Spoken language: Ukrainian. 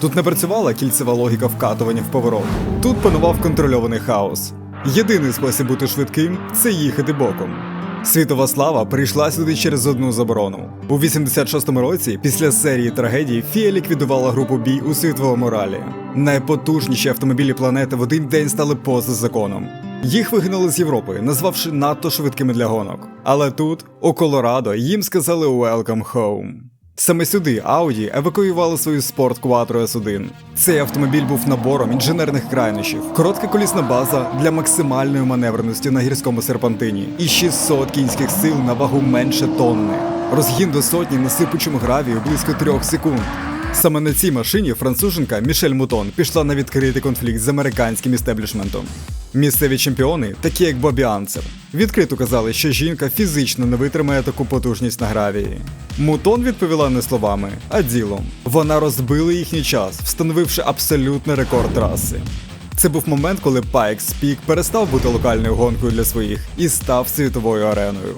Тут не працювала кільцева логіка вкатування в поворот. Тут панував контрольований хаос. Єдиний спосіб бути швидким це їхати боком. Світова слава прийшла сюди через одну заборону. У 86-му році, після серії трагедій, Фія ліквідувала групу бій у світовому ралі. Найпотужніші автомобілі планети в один день стали поза законом. Їх вигнали з Європи, назвавши надто швидкими для гонок. Але тут, у Колорадо, їм сказали «Welcome home». Саме сюди Audi евакуювали свою Sport Quattro S1. Цей автомобіль був набором інженерних крайнощів, коротка колісна база для максимальної маневреності на гірському серпантині і 600 кінських сил на вагу менше тонни. Розгін до сотні на сипучому гравію близько трьох секунд. Саме на цій машині француженка Мішель Мутон пішла на відкритий конфлікт з американським істеблішментом. Місцеві чемпіони, такі як Бобі Анцер, відкрито казали, що жінка фізично не витримає таку потужність на гравії. Мутон відповіла не словами, а ділом. Вона розбила їхній час, встановивши абсолютний рекорд траси. Це був момент, коли Pikes Peak перестав бути локальною гонкою для своїх і став світовою ареною.